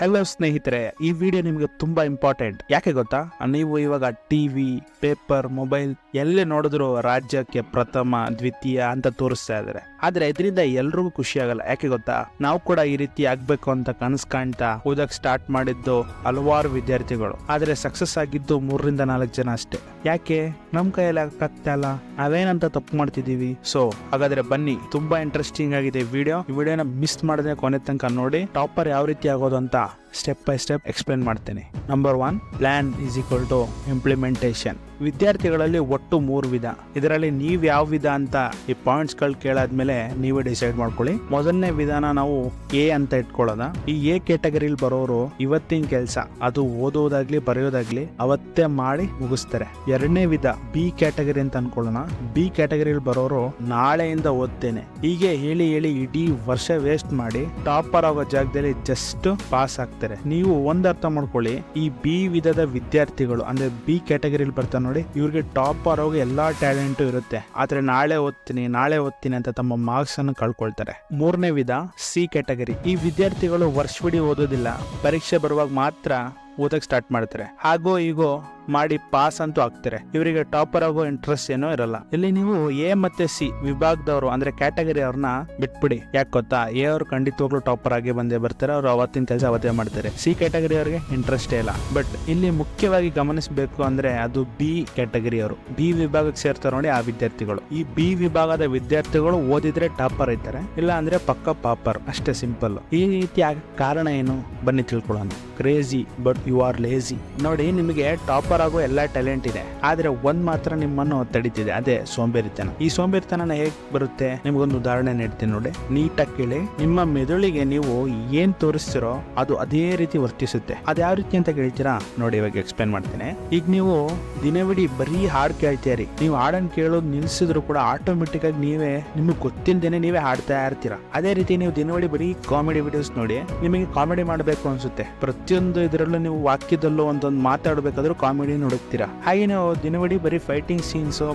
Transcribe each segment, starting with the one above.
Hello ಸ್ನೇಹಿತರೆ, ಈ video ನಿಮಗೆ ತುಂಬಾ ಇಂಪಾರ್ಟೆಂಟ್ ಯಾಕೆ ಗೊತ್ತಾ? ನೀವು ಇವಾಗ ಟಿವಿ ಪೇಪರ್ ಮೊಬೈಲ್ ಎಲ್ಲೇ ನೋಡಿದ್ರು ರಾಜ್ಯಕ್ಕೆ ಪ್ರಥಮ, ದ್ವಿತೀಯ ಅಂತ ತೋರಿಸ್ತಾ ಇದಾರೆ ಆದ್ರೆ ಇದರಿಂದ ಎಲ್ರಿಗೂ ಖುಷಿ ಆಗಲ್ಲ. ಯಾಕೆ ಗೊತ್ತಾ? ನಾವು ಕೂಡ ಈ ರೀತಿ ಆಗ್ಬೇಕು ಅಂತ ಕನಸು ಕಾಣ್ತಾ ಓದಕ್ ಸ್ಟಾರ್ಟ್ ಮಾಡಿದ್ದು ಹಲವಾರು ವಿದ್ಯಾರ್ಥಿಗಳು. ಆದ್ರೆ ಸಕ್ಸಸ್ ಆಗಿದ್ದು ಮೂರರಿಂದ ನಾಲ್ಕು ಜನ ಅಷ್ಟೇ. ಯಾಕೆ? ನಮ್ ಕೈಯಲ್ಲಿ ಆಗ್ತಾ ಇಲ್ಲ ನಾವೇನಂತ ತಪ್ಪು ಮಾಡ್ತಿದೀವಿ ಸೊ ಹಾಗಾದ್ರೆ ಬನ್ನಿ. ತುಂಬಾ ಇಂಟ್ರೆಸ್ಟಿಂಗ್ ಆಗಿದೆ ವಿಡಿಯೋ ಈ ವಿಡಿಯೋನ ಮಿಸ್ ಮಾಡದೆ ಕೊನೆ ತನಕ ನೋಡಿ. ಟಾಪರ್ ಯಾವ ರೀತಿ ಆಗೋದು ಅಂತ ಸ್ಟೆಪ್ ಬೈ ಸ್ಟೆಪ್ ಎಕ್ಸ್ಪ್ಲೇನ್ ಮಾಡ್ತೇನೆ. Number one plan is equal to implementation ವಿದ್ಯಾರ್ಥಿಗಳಲ್ಲಿ ಒಟ್ಟು ಮೂರು ವಿಧ. ಇದರಲ್ಲಿ ನೀವು ಯಾವ ವಿಧ ಅಂತ ಈ ಪಾಯಿಂಟ್ಸ್ಗಳು ಕೇಳಾದ್ಮೇಲೆ ನೀವೇ ಡಿಸೈಡ್ ಮಾಡ್ಕೊಳ್ಳಿ. ಮೊದಲನೇ ವಿಧಾನ ನಾವು ಎ ಅಂತ ಇಟ್ಕೊಳ್ಳೋದ. ಈ ಎ ಕ್ಯಾಟಗರಿಲಿ ಬರೋರು ಇವತ್ತಿನ ಕೆಲಸ. ಅದು ಓದೋದಾಗ್ಲಿ, ಬರೆಯೋದಾಗ್ಲಿ ಅವತ್ತೇ ಮಾಡಿ ಮುಗಿಸ್ತಾರೆ. ಎರಡನೇ ವಿಧ ಬಿ ಕ್ಯಾಟಗರಿ ಅಂತ ಅನ್ಕೊಳ್ಳೋಣ. ಬಿ ಕ್ಯಾಟಗರಿಲಿ ಬರೋರು ನಾಳೆಯಿಂದ ಓದ್ತೇನೆ. ಹೀಗೆ ಹೇಳಿ ಹೇಳಿ ಇಡೀ ವರ್ಷ ವೇಸ್ಟ್ ಮಾಡಿ ಟಾಪರ್ ಆಗೋ ಜಾಗದಲ್ಲಿ ಜಸ್ಟ್ ಪಾಸ್ ಆಗ್ತಾರೆ. ನೀವು ಒಂದು ಅರ್ಥ ಮಾಡ್ಕೊಳ್ಳಿ, ಈ ಬಿ ವಿಧದ ವಿದ್ಯಾರ್ಥಿಗಳು, ಅಂದ್ರೆ ಬಿ ಕ್ಯಾಟಗರಿಲಿ ಬರ್ತಾರೆ ನೋಡಿ, ಇವ್ರಿಗೆ ಟಾಪ್ ಆಗೋ ಎಲ್ಲಾ ಟ್ಯಾಲೆಂಟು ಇರುತ್ತೆ. ಆದ್ರೆ ನಾಳೆ ಓದ್ತೀನಿ ನಾಳೆ ಓದ್ತೀನಿ ಅಂತ ತಮ್ಮ ಮಾರ್ಕ್ಸ್ ಅನ್ನು ಕಳ್ಕೊಳ್ತಾರೆ. ಮೂರನೇ ವಿಧ, ಸಿ ಕ್ಯಾಟಗರಿ. ಈ ವಿದ್ಯಾರ್ಥಿಗಳು ವರ್ಷವಿಡೀ ಓದೋದಿಲ್ಲ. ಪರೀಕ್ಷೆ ಬರುವಾಗ ಮಾತ್ರ ಓದಕ್ಕೆ ಸ್ಟಾರ್ಟ್ ಮಾಡ್ತಾರೆ. ಹಾಗೋ ಈಗೋ ಮಾಡಿ ಪಾಸ್ ಅಂತೂ ಆಗ್ತಾರೆ. ಇವರಿಗೆ ಟಾಪರ್ ಆಗೋ ಇಂಟ್ರೆಸ್ಟ್ ಏನೋ ಇರಲ್ಲ. ಇಲ್ಲಿ ನೀವು ಎ ಮತ್ತೆ ಸಿ ವಿಭಾಗದವರು ಅಂದ್ರೆ ಕ್ಯಾಟಗರಿ ಅವ್ರನ್ನ ಬಿಟ್ಬಿಡಿ. ಯಾಕೆ ಗೊತ್ತಾ? ಎ ಅವ್ರು ಖಂಡಿತವಾಗ್ಲೂ ಟಾಪರ್ ಆಗಿ ಬಂದೇ ಬರ್ತಾರೆ. ಅವ್ರು ಅವತ್ತಿನ ಕೆಲಸ ಅವತ್ತೇ ಮಾಡ್ತಾರೆ. ಸಿ ಕ್ಯಾಟಗರಿ ಅವ್ರಿಗೆ ಇಂಟ್ರೆಸ್ಟ್ ಇಲ್ಲ. ಬಟ್ ಇಲ್ಲಿ ಮುಖ್ಯವಾಗಿ ಗಮನಿಸಬೇಕು ಅಂದ್ರೆ ಅದು ಬಿ ಕ್ಯಾಟಗರಿ ಅವರು. ಬಿ ವಿಭಾಗಕ್ಕೆ ಸೇರ್ತಾರೆ ನೋಡಿ ಆ ವಿದ್ಯಾರ್ಥಿಗಳು. ಈ ಬಿ ವಿಭಾಗದ ವಿದ್ಯಾರ್ಥಿಗಳು ಓದಿದ್ರೆ ಟಾಪರ್ ಇದ್ದಾರೆ. ಇಲ್ಲ ಅಂದ್ರೆ ಪಕ್ಕ ಪಾಪರ್ ಅಷ್ಟೇ ಸಿಂಪಲ್ ಈ ರೀತಿ ಕಾರಣ ಏನು? ಬನ್ನಿ ತಿಳ್ಕೊಳ್ಳೋಣ. Crazy but you are lazy ನೋಡಿ, ನಿಮಗೆ ಟಾಪರ್ ಆಗೋ ಎಲ್ಲಾ ಟ್ಯಾಲೆಂಟ್ ಇದೆ. ಆದ್ರೆ ಒಂದ್ ಮಾತ್ರ ನಿಮ್ಮನ್ನು ತಡಿತಿದೆ. ಅದೇ ಸೋಂಬೇರಿತನ. ಈ ಸೋಂಬೇರಿತನ ಹೇಗ್ ಬರುತ್ತೆ? ನಿಮ್ಗೊಂದು ಉದಾಹರಣೆ ನೀಡ್ತೀನಿ ನೋಡಿ. ನೀಟಾಗಿ ಕೇಳಿ. ನಿಮ್ಮ ಮೆದುಳಿಗೆ ನೀವು ಏನ್ ತೋರಿಸ್ತಿರೋ ಅದು ಅದೇ ರೀತಿ ವರ್ತಿಸುತ್ತೆ. ಅದ್ ಯಾವ ರೀತಿ ಅಂತ ಕೇಳ್ತೀರಾ? ನೋಡಿ, ಇವಾಗ ಎಕ್ಸ್ಪ್ಲೇನ್ ಮಾಡ್ತೀನಿ. ಈಗ ನೀವು ದಿನವಿಡಿ ಬರೀ ಹಾಡ್ ಕೇಳ್ತೀರಿ ನೀವು ಹಾಡನ್ನು ಕೇಳೋದು ನಿಲ್ಸಿದ್ರು ಕೂಡ ಆಟೋಮೆಟಿಕ್ ಆಗಿ ನೀವೇ ನಿಮಗೆ ಗೊತ್ತಿಲ್ಲದೇನೆ ನೀವೇ ಹಾಡ್ತಾ ಇರ್ತೀರಾ? ಅದೇ ರೀತಿ ನೀವು ದಿನವಿಡಿ ಬರೀ ಕಾಮಿಡಿ ವಿಡಿಯೋಸ್ ನೋಡಿ, ನಿಮಗೆ ಕಾಮಿಡಿ ಮಾಡಬೇಕು ಅನ್ಸುತ್ತೆ. ಪ್ರತಿಯೊಂದು ಇದರಲ್ಲೂ ನೀವು ವಾಕ್ಯದಲ್ಲೂ ಒಂದೊಂದು ಮಾತಾಡಬೇಕಾದ್ರೂ ಕಾಮಿಡಿ ಹುಡುಕ್ತೀರಾ ಹಾಗೆ ನಾವು ದಿನವಿಡೀ ಬರೀ ಫೈಟಿಂಗ್ ಸೀನ್ಸು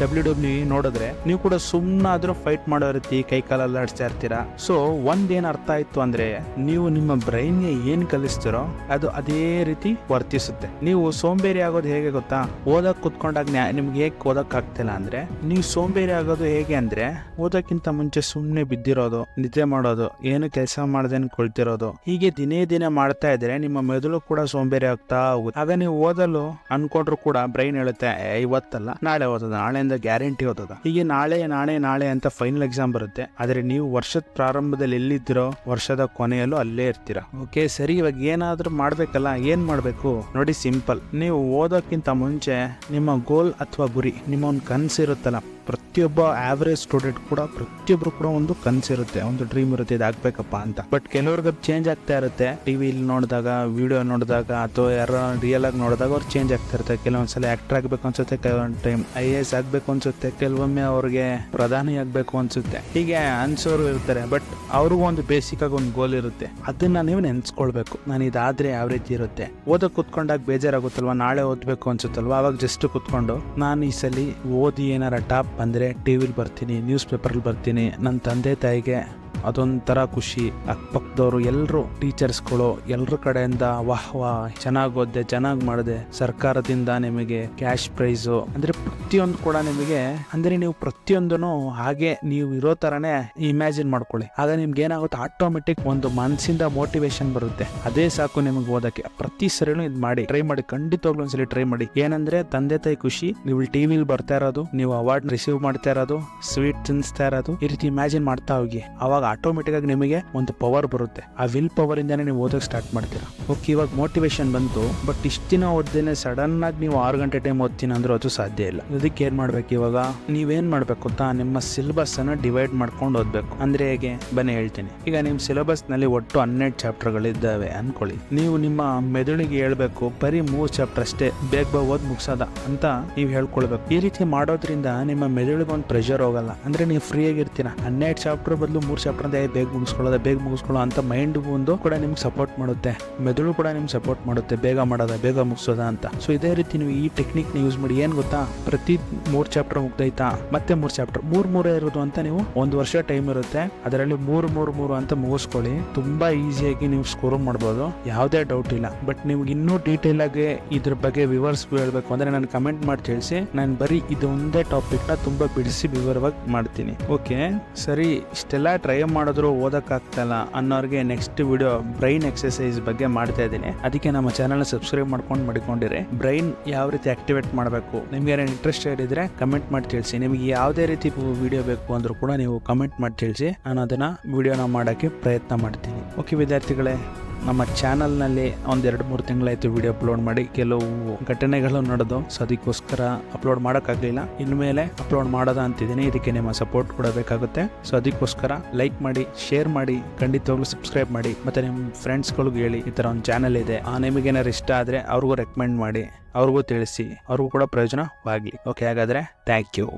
ಡಬ್ಲ್ಯೂ ಡಬ್ಲ್ಯೂ ನೋಡಿದ್ರೆ ನೀವು ಕೂಡ ಸುಮ್ಮನಾದ್ರೂ ಫೈಟ್ ಮಾಡೋ ರೀತಿ ಕೈ ಕಾಲಲ್ಲಿ ಆಡಿಸ್ತಾ ಇರ್ತೀರಾ? ಸೊ ಒಂದೇನ್ ಅರ್ಥ ಆಯ್ತು ಅಂದ್ರೆ ನೀವು ನಿಮ್ಮ ಬ್ರೈನ್ಗೆ ಏನ್ ಕಲಿಸ್ತಿರೋ ಅದು ಅದೇ ರೀತಿ ವರ್ತಿಸುತ್ತೆ. ನೀವು ಸೋಂಬೇರಿ ಆಗೋದು ಹೇಗೆ ಗೊತ್ತಾ? ಓದಕ್ ಕುತ್ಕೊಂಡಾಗ ನಿಮ್ಗೆ ಹೇಗೆ ಓದಕ್ ಆಗ್ತಿಲ್ಲ ಅಂದ್ರೆ ನೀವು ಸೋಂಬೇರಿ ಆಗೋದು ಹೇಗೆ ಅಂದ್ರೆ ಓದಕ್ಕಿಂತ ಮುಂಚೆ ಸುಮ್ಮನೆ ಬಿದ್ದಿರೋದು ನಿದ್ದೆ ಮಾಡೋದು ಏನು ಕೆಲಸ ಮಾಡ್ದೇನೆ ಕೊಳ್ತಿರೋದು ಹೀಗೆ ದಿನೇ ದಿನೇ ಮಾಡ್ತಾ ಇದ್ರೆ ನಿಮ್ಮ ಮೆದುಳು ಕೂಡ ಸೋಂಬೇರಿ ಆಗ್ತಾ ಹೋಗುತ್ತೆ. ಆಗ ನೀವು ಓದಲು ಅನ್ಕೊಂಡ್ರು ಕೂಡ ಬ್ರೈನ್ ಹೇಳುತ್ತೆ "ಏ, ಇವತ್ತಲ್ಲ ನಾಳೆ ಓದೋದ ನಾಳೆಯಿಂದ ಗ್ಯಾರಂಟಿ ಓದೋದ ಹೀಗೆ ನಾಳೆ ನಾಳೆ ನಾಳೆ ಅಂತ ಫೈನಲ್ ಎಕ್ಸಾಮ್ ಬರುತ್ತೆ. ಆದ್ರೆ ನೀವು ವರ್ಷದ ಪ್ರಾರಂಭದಲ್ಲಿ ಎಲ್ಲಿದ್ದೀರೋ, ವರ್ಷದ ಕೊನೆಯಲ್ಲೂ ಅಲ್ಲೇ ಇರ್ತೀರಾ. ಓಕೆ ಸರಿ, ಇವಾಗ ಏನಾದ್ರೂ ಮಾಡ್ಬೇಕಲ್ಲ, ಏನ್ ಮಾಡ್ಬೇಕು? ನೋಡಿ ಸಿಂಪಲ್ ನೀವು ಓದೋಕ್ಕಿಂತ ಮುಂಚೆ ನಿಮ್ಮ ಗೋಲ್ ಅಥವಾ ಗುರಿ ನಿಮ್ಮ ಒಂದು ಕನಸಿರುತ್ತಲ್ಲ. ಪ್ರತಿಯೊಬ್ಬ ಆವರೇಜ್ ಸ್ಟೂಡೆಂಟ್ ಕೂಡ ಪ್ರತಿಯೊಬ್ರು ಕೂಡ ಒಂದು ಕನಸಿರುತ್ತೆ ಒಂದು ಡ್ರೀಮ್ ಇರುತ್ತೆ ಇದಾಗಬೇಕಪ್ಪ ಅಂತ. ಬಟ್ ಕೆಲವ್ರಿಗೆ ಚೇಂಜ್ ಆಗ್ತಾ ಇರುತ್ತೆ. ಟಿವಿಲಿ ನೋಡಿದಾಗ ವಿಡಿಯೋ ನೋಡಿದಾಗ, ಅಥವಾ ಯಾರ ರಿಯಲ್ ಆಗಿ ನೋಡಿದಾಗ ಅವ್ರು ಚೇಂಜ್ ಆಗ್ತಾ ಇರುತ್ತೆ. ಕೆಲವೊಂದ್ಸಲ ಆಕ್ಟರ್ ಆಗ್ಬೇಕು ಅನ್ಸುತ್ತೆ, ಕೆಲವೊಂದು ಟೈಮ್ ಐ ಎ ಎಸ್ ಆಗ್ಬೇಕು ಅನ್ಸುತ್ತೆ, ಕೆಲವೊಮ್ಮೆ ಅವ್ರಿಗೆ ಪ್ರಧಾನಿ ಆಗ್ಬೇಕು ಅನ್ಸುತ್ತೆ. ಹೀಗೆ ಅನ್ಸೋರು ಇರ್ತಾರೆ ಬಟ್ ಅವ್ರಿಗೂ ಒಂದು ಬೇಸಿಕ್ ಆಗಿ ಒಂದು ಗೋಲ್ ಇರುತ್ತೆ. ಅದನ್ನ ನೀವು ನೆನ್ಸ್ಕೊಳ್ಬೇಕು. ನಾನು ಇದಾದ್ರೆ ಯಾವ ರೀತಿ ಇರುತ್ತೆ? ಓದಕ್ ಕುತ್ಕೊಂಡಾಗ ಬೇಜಾರಾಗುತ್ತಲ್ವಾ? ನಾಳೆ ಓದ್ಬೇಕು ಅನ್ಸುತ್ತಲ್ವಾ? ಅವಾಗ ಜಸ್ಟ್ ಕುತ್ಕೊಂಡು, ನಾನು ಈ ಸಲ ಓದಿ ಏನಾರ ಟಾಪ್ ಬಂದ್ರೆ ಟಿವಿಲಿ ಬರ್ತೀನಿ ನ್ಯೂಸ್ ಪೇಪರಲ್ಲಿ ಬರ್ತೀನಿ. ನನ್ನ ತಂದೆ ತಾಯಿಗೆ ಅದೊಂಥರ ಖುಷಿ. ಅಕ್ಕಪಕ್ಕದವರು ಎಲ್ಲರೂ ಟೀಚರ್ಸ್ಗಳು ಎಲ್ಲರ ಕಡೆಯಿಂದ ವಾಹ್ ವಾಹ್, ಚೆನ್ನಾಗಿ ಓದ್ದೆ, ಚೆನ್ನಾಗಿ ಮಾಡಿದೆ. ಸರ್ಕಾರದಿಂದ ನಿಮಗೆ ಕ್ಯಾಶ್ ಪ್ರೈಸು. ಅಂದ್ರೆ ಪ್ರತಿಯೊಂದು ಕೂಡ ನಿಮಗೆ, ಅಂದ್ರೆ ನೀವು ಪ್ರತಿಯೊಂದನ್ನು ಹಾಗೆ ನೀವು ಇರೋ ಥರನೇ ಇಮ್ಯಾಜಿನ್ ಮಾಡ್ಕೊಳ್ಳಿ. ಆಗ ನಿಮ್ಗೆ ಏನಾಗುತ್ತೆ, ಆಟೋಮೆಟಿಕ್ ಒಂದು ಮನಸ್ಸಿಂದ ಮೋಟಿವೇಶನ್ ಬರುತ್ತೆ. ಅದೇ ಸಾಕು ನಿಮಗೆ ಓದಕ್ಕೆ. ಪ್ರತಿ ಸರಿನೂ ಇದು ಮಾಡಿ, ಟ್ರೈ ಮಾಡಿ, ಖಂಡಿತವಾಗ್ಲೂ ಒಂದ್ಸಲಿ ಟ್ರೈ ಮಾಡಿ. ಏನಂದ್ರೆ, ತಂದೆ ತಾಯಿ ಖುಷಿ, ನೀವು ಟಿವಿಲಿ ಬರ್ತಾ ಇರೋದು, ನೀವು ಅವಾರ್ಡ್ ರಿಸೀವ್ ಮಾಡ್ತಾ ಇರೋದು, ಸ್ವೀಟ್ ತಿನ್ಸ್ತಾ ಇರೋದು, ಈ ರೀತಿ ಇಮ್ಯಾಜಿನ್ ಮಾಡ್ತಾ ಹೋಗಿ. ಅವಾಗ ಆಟೋಮೆಟಿಕ್ ಆಗಿ ನಿಮಗೆ ಒಂದು ಪವರ್ ಬರುತ್ತೆ. ಆ ವಿಲ್ ಪವರ್ ಇಂದಾನೆ ನೀವು ಓದಕ್ಕೆ ಸ್ಟಾರ್ಟ್ ಮಾಡ್ತೀರಾ. ಓಕೆ ಇವಾಗ ಮೋಟಿವೇಶನ್ ಬಂತು ಬಟ್ ಇಷ್ಟು ದಿನ ಓದ್ದೇನೆ ಸಡನ್ ಆಗಿ ನೀವು ಆರು ಗಂಟೆ ಟೈಮ್ ಓದ್ತೀನಿ ಅಂದ್ರೆ ಅದು ಸಾಧ್ಯ ಇಲ್ಲ. ಅದಕ್ಕೆ ಏನ್ ಮಾಡ್ಬೇಕು ಇವಾಗ? ನೀವೇನ್ ಮಾಡ್ಬೇಕು ಅಂತ ನಿಮ್ಮ ಸಿಲೆಬಸ್ ಅನ್ನ ಡಿವೈಡ್ ಮಾಡ್ಕೊಂಡು ಓದ್ಬೇಕು. ಅಂದ್ರೆ ಹೇಗೆ? ಬನ್ನಿ, ಹೇಳ್ತೀನಿ. ಈಗ ನಿಮ್ಮ ಸಿಲೆಬಸ್ನಲ್ಲಿ ಒಟ್ಟು ಹನ್ನೆರಡು ಚಾಪ್ಟರ್ ಗಳಿದ್ದಾವೆ ಅನ್ಕೊಳ್ಳಿ. ನೀವು ನಿಮ್ಮ ಮೆದುಳಿಗೆ ಹೇಳ್ಬೇಕು, ಬರೀ ಮೂರು ಚಾಪ್ಟರ್ ಅಷ್ಟೇ, ಬೇಗ ಬೇಗ ಓದ್ ಮುಗ್ಸೋದ ಅಂತ ನೀವು ಹೇಳ್ಕೊಳ್ಬೇಕು. ಈ ರೀತಿ ಮಾಡೋದ್ರಿಂದ ನಿಮ್ಮ ಮೆದುಳಿಗೆ ಒಂದು ಪ್ರೆಷರ್ ಹೋಗಲ್ಲ. ಅಂದ್ರೆ ನೀವು ಫ್ರೀ ಆಗಿರ್ತೀರ. ಹನ್ನೆರಡು ಚಾಪ್ಟರ್ ಬದಲು ಮೂರು ಚಾಪ್ಟರ್ ಅಂದ್ರೆ ಬೇಗ ಮುಗಿಸ್ಕೊಳ್ಳೋದೆ, ಬೇಗ ಮುಗಿಸ್ಕೊಳ್ಳೋ ಅಂತ ಮೈಂಡ್ ಒಂದು ಕೂಡ ನಿಮ್ಗೆ ಸಪೋರ್ಟ್ ಮಾಡುತ್ತೆ. ಮೆದುಳು ಕೂಡ ನಿಮ್ಗೆ ಸಪೋರ್ಟ್ ಮಾಡುತ್ತೆ. ಬೇಗ ಮಾಡೋದ, ಬೇಗ ಮುಗಿಸೋದ ಅಂತ. ಸೊ ಇದೇ ರೀತಿ ನೀವು ಈ ಟೆಕ್ನಿಕ್ ಯೂಸ್ ಮಾಡಿ, ಏನು ಗೊತ್ತಾ? ಪ್ರತಿ ಮೂರು ಚಾಪ್ಟರ್ ಮುಗ್ದೈತಾ? ಮತ್ತೆ ಮೂರು ಚಾಪ್ಟರ್ ಮೂರು ಮೂರೇ ಇರೋದು ಅಂತ ನೀವು ಒಂದು ವರ್ಷ ಟೈಮ್ ಇರುತ್ತೆ. ಅದರಲ್ಲಿ ಮೂರು ಮೂರು ಮೂರು ಅಂತ ಮುಗಿಸ್ಕೊಳ್ಳಿ. ತುಂಬಾ ಈಸಿಯಾಗಿ ನೀವು ಸ್ಕೋರ್ ಮಾಡ್ಬೋದು. ಯಾವುದೇ ಡೌಟ್ ಇಲ್ಲ. ಬಟ್ ನಿಮ್ಗೆ ಇನ್ನೂ ಡೀಟೇಲ್ ಆಗಿ ಇದ್ರ ಬಗ್ಗೆ ವಿವರ್ಸ್ ಹೇಳಬೇಕು. ಅಂದ್ರೆ ನಾನು ಕಮೆಂಟ್ ಮಾಡಿ ತಿಳಿಸಿ. ನಾನು ಬರೀ ಇದೊಂದೇ ಟಾಪಿಕ್ನ ತುಂಬಾ ಬಿಡಿಸಿ ವಿವರವಾಗಿ ಮಾಡ್ತೀನಿ. ಓಕೆ ಸರಿ, ಇಷ್ಟೆಲ್ಲ ಟ್ರೈ ಮಾಡಿದ್ರು ಓದೋಕ್ಕಾಗ್ತಲ್ಲ ಅನ್ನೋರಿಗೆ ನೆಕ್ಸ್ಟ್ ವಿಡಿಯೋ ಬ್ರೈನ್ ಎಕ್ಸರ್ಸೈಸ್ ಬಗ್ಗೆ ಮಾಡ್ತಾ ಇದ್ದೀನಿ. ಅದಕ್ಕೆ ನಮ್ಮ ಚಾನಲ್ ಸಬ್ಸ್ಕ್ರೈಬ್ ಮಾಡ್ಕೊಂಡು ಮಡಿಕೊಂಡಿರಿ. ಬ್ರೈನ್ ಯಾವ ರೀತಿ ಆಕ್ಟಿವೇಟ್ ಮಾಡಬೇಕು? ನಿಮ್ಗೆ ಏನೇನು ಇಂಟ್ರೆಸ್ಟ್ ಇದ್ರೆ ಕಮೆಂಟ್ ಮಾಡಿ ತಿಳಿಸಿ. ನಿಮಗೆ ಯಾವುದೇ ರೀತಿ ವಿಡಿಯೋ ಬೇಕು ಅಂದರೂ ಕೂಡ ನೀವು ಕಮೆಂಟ್ ಮಾಡಿ ತಿಳಿಸಿ. ನಾನು ಅದನ್ನ ವಿಡಿಯೋನ ಮಾಡೋಕ್ಕೆ ಪ್ರಯತ್ನ ಮಾಡ್ತೀನಿ. ಓಕೆ ವಿದ್ಯಾರ್ಥಿಗಳೇ. ನಮ್ಮ ಚಾನಲ್ನಲ್ಲಿ ಒಂದೆರಡು ಮೂರು ತಿಂಗಳಾಯಿತು ವಿಡಿಯೋ ಅಪ್ಲೋಡ್ ಮಾಡಿ ಕೆಲವು ಘಟನೆಗಳು ನಡೆದು ಸೊ ಅದಕ್ಕೋಸ್ಕರ ಅಪ್ಲೋಡ್ ಮಾಡೋಕ್ಕಾಗಲಿಲ್ಲ. ಇನ್ಮೇಲೆ ಅಪ್ಲೋಡ್ ಮಾಡೋದ ಅಂತಿದ್ದೀನಿ. ಇದಕ್ಕೆ ನಿಮ್ಮ ಸಪೋರ್ಟ್ ಕೂಡ ಬೇಕಾಗುತ್ತೆ. ಸೊ ಅದಕ್ಕೋಸ್ಕರ ಲೈಕ್ ಮಾಡಿ ಶೇರ್ ಮಾಡಿ, ಖಂಡಿತವಾಗ್ಲೂ ಸಬ್ಸ್ಕ್ರೈಬ್ ಮಾಡಿ. ಮತ್ತು ನಿಮ್ಮ ಫ್ರೆಂಡ್ಸ್ಗಳಿಗೂ ಹೇಳಿ, ಈ ಥರ ಒಂದು ಚಾನಲ್ ಇದೆ. ಆ ನಿಮಗೇನಾರು ಇಷ್ಟ ಆದರೆ ಅವ್ರಿಗೂ ರೆಕಮೆಂಡ್ ಮಾಡಿ, ಅವ್ರಿಗೂ ತಿಳಿಸಿ, ಅವ್ರಿಗೂ ಕೂಡ ಪ್ರಯೋಜನವಾಗಲಿ. ಓಕೆ ಹಾಗಾದರೆ ಥ್ಯಾಂಕ್ ಯು